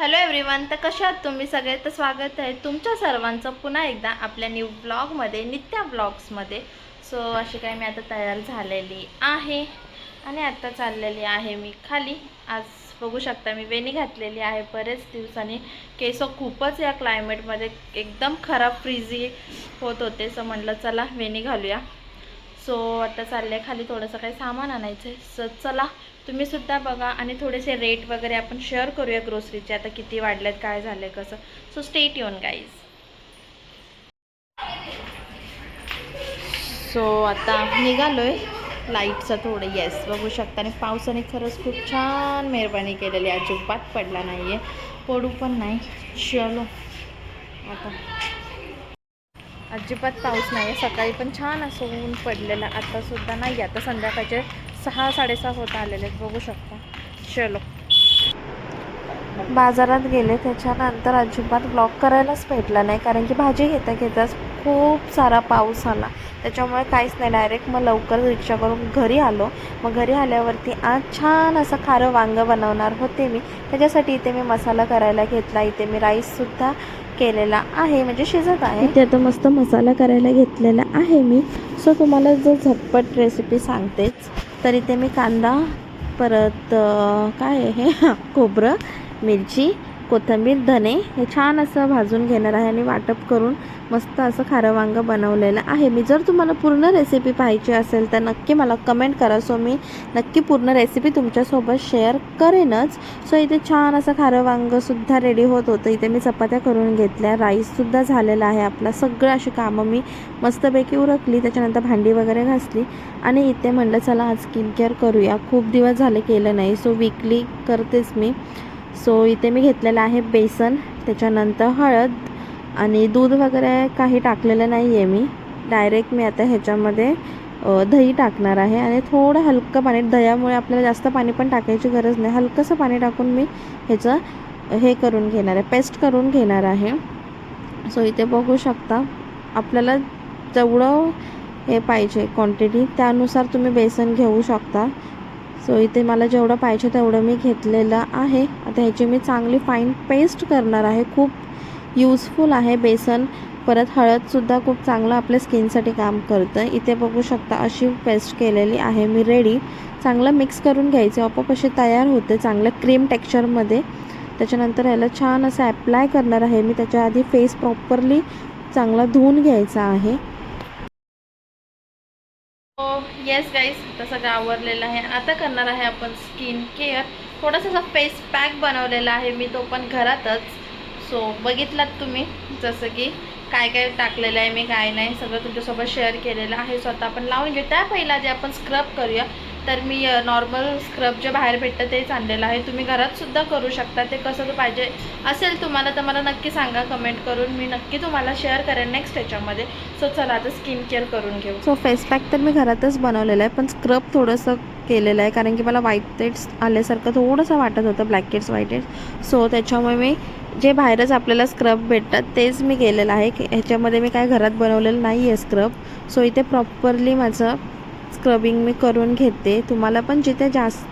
Hello everyone तर कशा आहात तुम्ही सगळे? तर स्वागत आहे तुमच्या सर्वांचं पुन्हा एकदा आपल्या न्यू ब्लॉगमध्ये नित्या ब्लॉग्समध्ये सो अशी काय मी आता तयार झालेली आहे आणि आत्ता चाललेली आहे मी खाली. आज बघू शकता मी वेणी घातलेली आहे बरेच दिवसांनी. केस खूपच या क्लायमेटमध्ये एकदम खराब फ्रीझी होत होते. सो म्हटलं चला वेणी घालूया. सो आता चालले खाली थोडंसं काही सामान आणायचं आहे सो चला तुम्ही सुद्धा बघा आणि थोडेसे रेट वगैरे आपण शेअर करूया ग्रोसरीचे आता किती वाढलेत काय झालं कसं? सो स्टेट येऊन गाईज सो आता निघालो आहे लाईटचं थोडं येस बघू शकता. आणि पावसाने खरंच खूप छान मेहरबानी केलेली आहे. अजिबात पडला नाही आहे पडू पण नाही. चलो. आता. अजिबात पाऊस नाही आहे सकाळी पण छान असं ऊन पडलेलं. आतासुद्धा नाही. आता संध्याकाळचे सहा साडेसहा होत आलेले आहेत. बघू शकता. चलो. बाजारात गेले त्याच्यानंतर अजिबात ब्लॉक करायलाच भेटला नाही. कारण की भाजी घेता घेताच खूप सारा पाऊस आला. त्याच्यामुळे काहीच नाही. डायरेक्ट मग लवकर रिक्षा करून घरी आलो. मग घरी आल्यावरती आज छान असं खारं वांगं बनवणार होते मी. त्याच्यासाठी इथे मी मसाला करायला घेतला. इथे मी राईससुद्धा केलेला आहे. म्हणजे शिजत आहे. इथे आता मस्त मसाला करायला घेतलेला आहे मी. सो तुम्हाला जर झटपट रेसिपी सांगतेच. तर इथे मी कांदा परत काय आहे हे हां, खोबरं मिरची कोथिंबीर धने हे छान असं भाजून घेणार आहे आणि वाटप करून मस्त असं खारं वांगं बनवलेलं आहे. मी जर तुम्हाला पूर्ण रेसिपी पाहिजे असेल तर नक्की मला कमेंट करा. सो मी नक्की पूर्ण रेसिपी तुमच्यासोबत शेअर करेनच. सो इथे छान असं खारं वांगंसुद्धा रेडी होत होतं. इथे मी चपात्या करून घेतल्या. राईससुद्धा झालेला आहे. आपला सगळं अशी कामं मी मस्तपैकी उरकली. त्याच्यानंतर भांडी वगैरे घासली. आणि इथे म्हणलं चला आज स्किन केअर करूया. खूप दिवस झाले केलं नाही. सो वीकली करतेच मी. सो इथे मी घेतलेलं आहे बेसन त्याच्यानंतर हळद आणि दूध वगैरे काही टाकलेलं नाही आहे मी. डायरेक्ट मी आता ह्याच्यामध्ये दही टाकणार आहे आणि थोडं हलकं पाणी दह्यामुळे आपल्याला जास्त पाणी पण टाकायची गरज नाही. हलकंसं पाणी टाकून मी ह्याचं हे करून घेणार आहे पेस्ट करून घेणार आहे. सो इथे बघू शकता आपल्याला जेवढं हे पाहिजे क्वांटिटी त्यानुसार तुम्ही बेसन घेऊ शकता. सो इथे मला जेवढं पाहिजे तेवढं मी घेतलेलं आहे. आता ह्याची मी चांगली फाईन पेस्ट करणार आहे. खूप यूजफुल आहे बेसन. परत हळदसुद्धा खूप चांगलं आपल्या स्किनसाठी काम करतं. इथे बघू शकता अशी पेस्ट केलेली आहे मी रेडी चांगलं मिक्स करून घ्यायचे. आपोआप अशी तयार होते चांगलं क्रीम टेक्स्चरमध्ये त्याच्यानंतर याला छान असं ॲप्लाय करणार आहे मी. त्याच्या आधी फेस प्रॉपरली चांगला धुवून घ्यायचा आहे. येस गाईस आता सगळं आवरलेलं आहे. आता करणार आहे आपण स्किन केअर थोडासा फेस पॅक बनवलेला आहे मी तो पण घरातच. सो बघितलात तुम्ही जसं की काय काय टाकलेलं आहे मी काय नाही सगळं तुमच्यासोबत शेअर केलेलं आहे. स्वतः आपण लावून घेऊ त्या पहिला जे आपण स्क्रब करूया तर मी नॉर्मल स्क्रब जे बाहेर भेटतं तेच आणलेलं आहे. तुम्ही घरातसुद्धा करू शकता ते कसं तर पाहिजे असेल तुम्हाला तर मला नक्की सांगा कमेंट करून मी नक्की तुम्हाला शेअर करेन नेक्स्ट ह्याच्यामध्ये सो चला आता स्किन केअर करून घेऊ. सो फेस पॅक तर मी घरातच बनवलेलं आहे पण स्क्रब थोडंसं केलेलं आहे कारण की मला व्हाईटेड्स आल्यासारखं थोडंसं वाटत होतं blackheads whiteheads so त्याच्यामुळे मी जे बाहेरच आपल्याला स्क्रब भेटतात तेच मी केलेलं आहे. की ह्याच्यामध्ये मी काय घरात बनवलेलं नाही आहे स्क्रब सो इथे प्रॉपरली माझं स्क्रबिंग मी करून घेते. तुम्हाला पण जिथे जास्त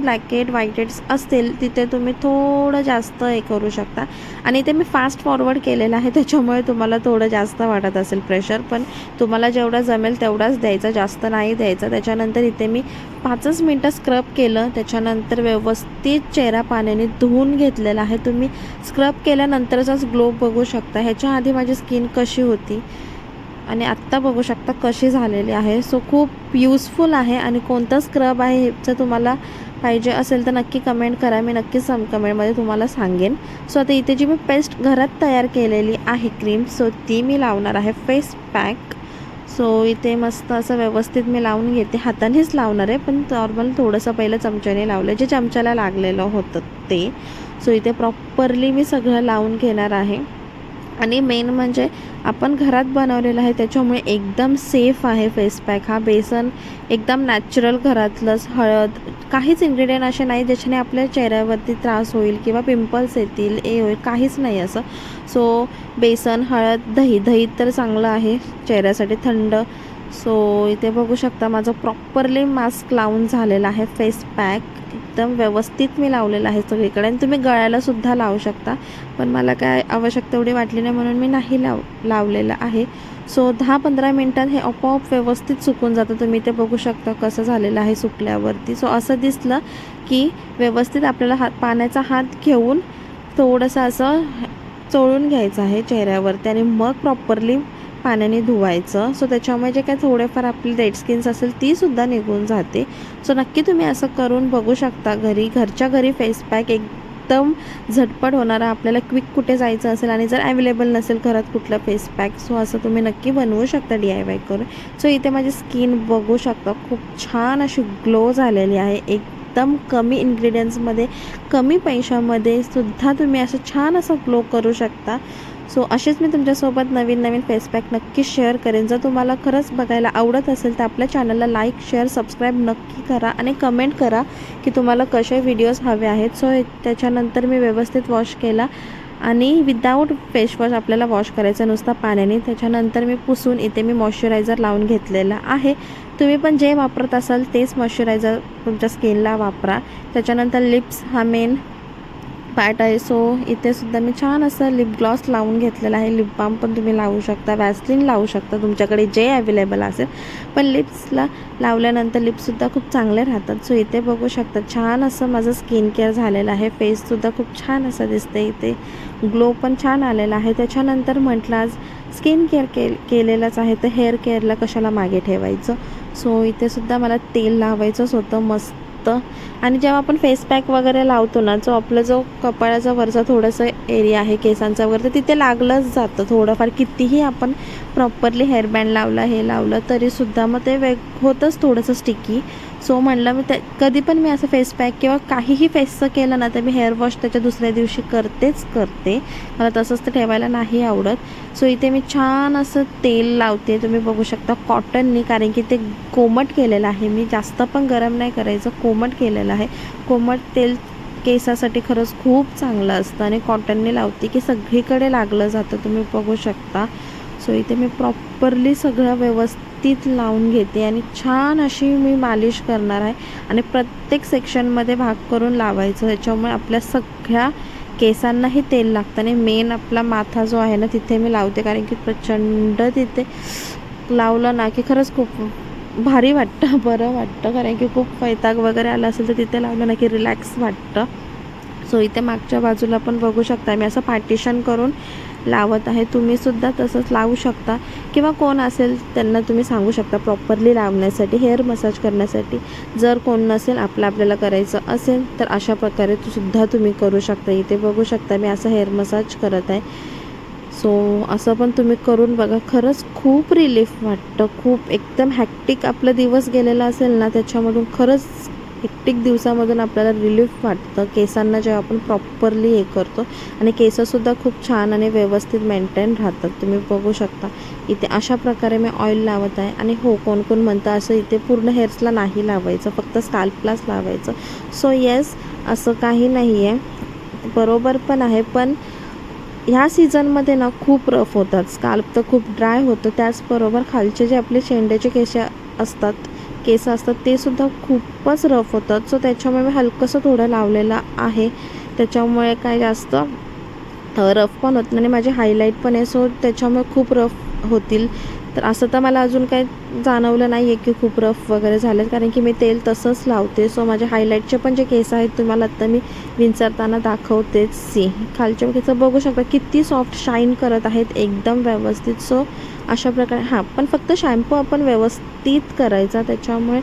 ब्लॅकेट व्हाईट हेड्स असतील तिथे तुम्ही थोडं जास्त हे करू शकता. आणि इथे मी फास्ट फॉरवर्ड केलेलं आहे त्याच्यामुळे तुम्हाला थोडं जास्त वाटत असेल प्रेशर पण तुम्हाला जेवढा जमेल तेवढाच द्यायचा जास्त नाही द्यायचा. त्याच्यानंतर इथे मी पाचच मिनटं स्क्रब केलं. त्याच्यानंतर व्यवस्थित चेहरा पाण्याने धुवून घेतलेला आहे. तुम्ही स्क्रब केल्यानंतरचाच ग्लो बघू शकता. ह्याच्या आधी माझी स्किन कशी होती? आणि आत्ता बघू शकता कशी झालेली आहे. सो खूप यूजफुल आहे आणि कोणतं स्क्रब आहे हेचं तुम्हाला पाहिजे असेल तर नक्की कमेंट करा. मी नक्कीच सम कमेंटमध्ये तुम्हाला सांगेन. सो आता इथे जी मी पेस्ट घरात तयार केलेली आहे क्रीम सो ती मी लावणार आहे. फेस पॅक सो इथे मस्त असं व्यवस्थित मी लावून घेते. हातानेच लावणार आहे पण नॉर्मल थोडंसं पहिलं चमच्याने लावलं. जे चमच्याला लागलेलं होतं ते. सो इथे प्रॉपरली मी सगळं लावून घेणार आहे. आणि मेन म्हणजे आपण घरात बनवलेलं आहे त्याच्यामुळे एकदम सेफ आहे फेस पॅक हा बेसन एकदम नॅचरल घरातलंच हळद काहीच इन्ग्रेडियंट असे नाही ज्याच्याने आपल्या चेहऱ्यावरती त्रास होईल किंवा पिंपल्स येतील ए होईल काहीच नाही असं. सो बेसन हळद दही दही तर चांगलं आहे चेहऱ्यासाठी थंड सो इथे बघू शकता माझं प्रॉपरली मास्क लावून झालेलं आहे फेस पॅक एकदम व्यवस्थित मी लावलेलं आहे सगळीकडे. आणि तुम्ही गळ्यालासुद्धा लावू शकता. पण मला काय आवश्यकता एवढी वाटली नाही म्हणून मी नाही लाव लावलेलं आहे. सो दहा पंधरा मिनटात हे आपोआप व्यवस्थित सुकून जातं. तुम्ही ते बघू शकता कसं झालेलं आहे सुकल्यावरती. सो असं दिसलं की व्यवस्थित आपल्याला हात पाण्याचा हात घेऊन थोडंसं असं चोळून घ्यायचं आहे चेहऱ्यावरती. आणि मग प्रॉपरली पाण्याने धुवायचं. सो त्याच्यामुळे जे काय थोडेफार आपली डेड स्किन्स असेल तीसुद्धा निघून जाते. सो नक्की तुम्ही असं करून बघू शकता घरी. घरच्या घरी फेस पॅक एकदम झटपट होणारा आपल्याला क्विक कुठे जायचं असेल आणि जर अवेलेबल नसेल घरात कुठलं फेस पॅक सो असं तुम्ही नक्की बनवू शकता डी आय वाय करून. सो इथे माझी स्किन बघू शकता. खूप छान अशी ग्लो झालेली आहे. एकदम कमी इन्ग्रेडियंट्समध्ये कमी पैशामध्ये सुद्धा तुम्ही असं छान असं ग्लो करू शकता. सो असेच मी तुमच्यासोबत नवीन नवीन फेसपॅक नक्की शेअर करेन. जर तुम्हाला खरंच बघायला आवडत असेल तर आपल्या चॅनलला लाईक शेअर सबस्क्राईब नक्की करा आणि कमेंट करा की तुम्हाला कसे व्हिडिओज हवे आहेत. सो त्याच्यानंतर मी व्यवस्थित वॉश केला आणि विदाऊट फेसवॉश आपल्याला वॉश करायचं नुसता पाण्याने. त्याच्यानंतर मी पुसून इथे मी मॉइश्चरायझर लावून घेतलेला आहे. तुम्ही पण जे वापरत असाल तेच मॉइश्चरायझर तुमच्या स्किनला वापरा. त्याच्यानंतर लिप्स हा मेन पार्ट आहे. सो इथेसुद्धा मी छान असं लिप ग्लॉस लावून घेतलेला आहे. लिप बाम पण तुम्ही लावू शकता. वॅसलिन लावू शकता. तुमच्याकडे जे अवेलेबल असेल. पण लिप्सला लावल्यानंतर लिप्ससुद्धा खूप चांगले राहतात. सो इथे बघू शकता. छान असं माझं स्किन केअर झालेलं आहे. फेससुद्धा खूप छान असं दिसते इथे ग्लो पण छान आलेला आहे. त्याच्यानंतर म्हटलं आज स्किन केअर के केलेलंच आहे. तर हेअर केअरला कशाला मागे ठेवायचं? सो इथेसुद्धा मला तेल लावायचंच होतं. मस्त आणि जेव्हा आपण फेस पॅक वगैरे लावतो ना जो आपला जो कपाळाचा वरचा थोडंसं एरिया आहे केसांचा वगैरे तर तिथे लागलंच जातं थोडंफार. कितीही आपण प्रॉपरली हेअरबँड लावला हे लावलं तरीसुद्धा मग ते वेग होतंच थोडंसं स्टिकी सो म्हणलं मी त्या कधी पण मी असं फेस पॅक किंवा काहीही फेसचं केलं ना तर मी हेअर वॉश त्याच्या दुसऱ्या दिवशी करतेच करते. मला तसंच तर ठेवायला नाही आवडत. सो इथे मी छान असं तेल लावते. तुम्ही बघू शकता कॉटननी कारण की ते कोमट केलेलं आहे. मी जास्त पण गरम नाही करायचं कोमट केलेलं आहे. कोमट तेल केसासाठी खरंच खूप चांगलं असतं. आणि कॉटनने लावते की सगळीकडे लागलं जातं. तुम्ही बघू शकता. सो इथे मी प्रॉपरली सगळं व्यवस्थित लावून घेते आणि छान अशी मी मालिश करणार आहे. आणि प्रत्येक सेक्शनमध्ये भाग करून लावायचं. त्याच्यामुळे आपल्या सगळ्या केसांनाही तेल लागतं आणि मेन आपला माथा जो आहे ना तिथे मी लावते. कारण की प्रचंड तिथे लावलं ना की खरंच खूप भारी वाटतं बरं वाटतं. कारण की खूप वैताग वगैरे आला असेल तर तिथे लावलं ना की रिलॅक्स वाटतं. सो इथे मागच्या बाजूला पण बघू शकता. मी असं पार्टिशन करून लावत आहे. तुम्हीसुद्धा तसंच लावू शकता. किंवा कोण असेल त्यांना तुम्ही सांगू शकता प्रॉपरली लावण्यासाठी हेअर मसाज करण्यासाठी. जर कोण नसेल आपलं आपल्याला करायचं असेल तर अशा प्रकारे सुद्धा तुम्ही करू शकता. इथे बघू शकता मी असं हेअर मसाज करत आहे. सो असं पण तुम्ही करून बघा. खरंच खूप रिलीफ वाटतं. खूप एकदम हॅक्टिक आपला दिवस गेलेला असेल ना त्याच्यामधून खरंच कित्येक दिवसामधून आपल्याला रिलीफ वाटतं. केसांना जेव्हा आपण प्रॉपरली हे करतो आणि केसंसुद्धा खूप छान आणि व्यवस्थित मेंटेन राहतात. तुम्ही बघू शकता. इथे अशा प्रकारे मी ऑइल लावत आहे. आणि हो कोण कोण म्हणतं असं इथे पूर्ण हेअर्सला नाही लावायचं फक्त स्काल्पलाच लावायचं. सो येस असं काही नाही आहे बरोबर पण आहे पण ह्या सीझनमध्ये ना खूप रफ होतात. स्काल्प तर खूप ड्राय होतं. त्याचबरोबर खालचे जे आपले शेंड्याचे केस असतात केस असतात ते सुद्धा खूपच रफ होतात. सो त्याच्यामुळे मी हलकंसं थोडं लावलेलं आहे. त्याच्यामुळे काय जास्त रफ पण होत नाही. माझे हायलाईट पण आहे. सो त्याच्यामुळे खूप रफ होतील. तर असं तर मला अजून काही जाणवलं नाही आहे की खूप रफ वगैरे झालं कारण की मी तेल तसंच लावते. सो माझे हायलाईटचे पण जे केस आहेत तुम्हाला आत्ता मी विंचरताना दाखवतेच. सी खालच्या केस बघू शकता किती सॉफ्ट शाईन करत आहेत एकदम व्यवस्थित. सो अशा प्रकारे हां पण फक्त शॅम्पू आपण व्यवस्थित करायचा. त्याच्यामुळे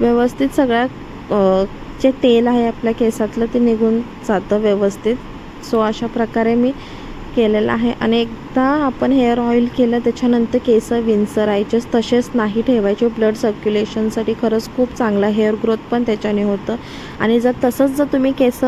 व्यवस्थित सगळ्या जे तेल आहे आपल्या केसातलं ते निघून जातं व्यवस्थित. सो अशा प्रकारे मी केलेलं आहे. अनेकदा आपण हेअर ऑइल केलं त्याच्यानंतर केस विंचरायचेच तसेच नाही ठेवायचे. ब्लड सर्क्युलेशनसाठी खरंच खूप चांगला हेअर ग्रोथ पण त्याच्याने होतं. आणि जर तसंच जर तुम्ही केस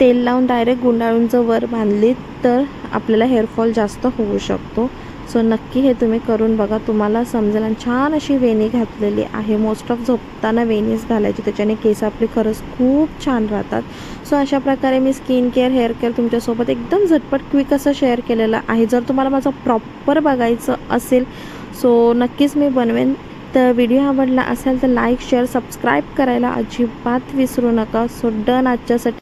तेल लावून डायरेक्ट गुंडाळून जर वर बांधलीत तर आपल्याला हेअरफॉल जास्त होऊ शकतो. सो नक्की हे तुम्ही करून बघा. तुम्हाला समजेल आणि छान अशी वेणी घातलेली आहे. मोस्ट ऑफ झोपताना वेणीच घालायची. त्याच्याने केस आपले खरंच खूप छान राहतात. सो अशा प्रकारे मी स्किन केअर हेअर केअर तुमच्यासोबत एकदम झटपट क्विक असं शेअर केलेलं आहे. जर तुम्हाला माझं प्रॉपर बघायचं असेल सो नक्कीच मी बनवेन. तर व्हिडिओ आवडला असेल तर लाईक शेअर सबस्क्राईब करायला अजिबात विसरू नका. So done आजच्यासाठी.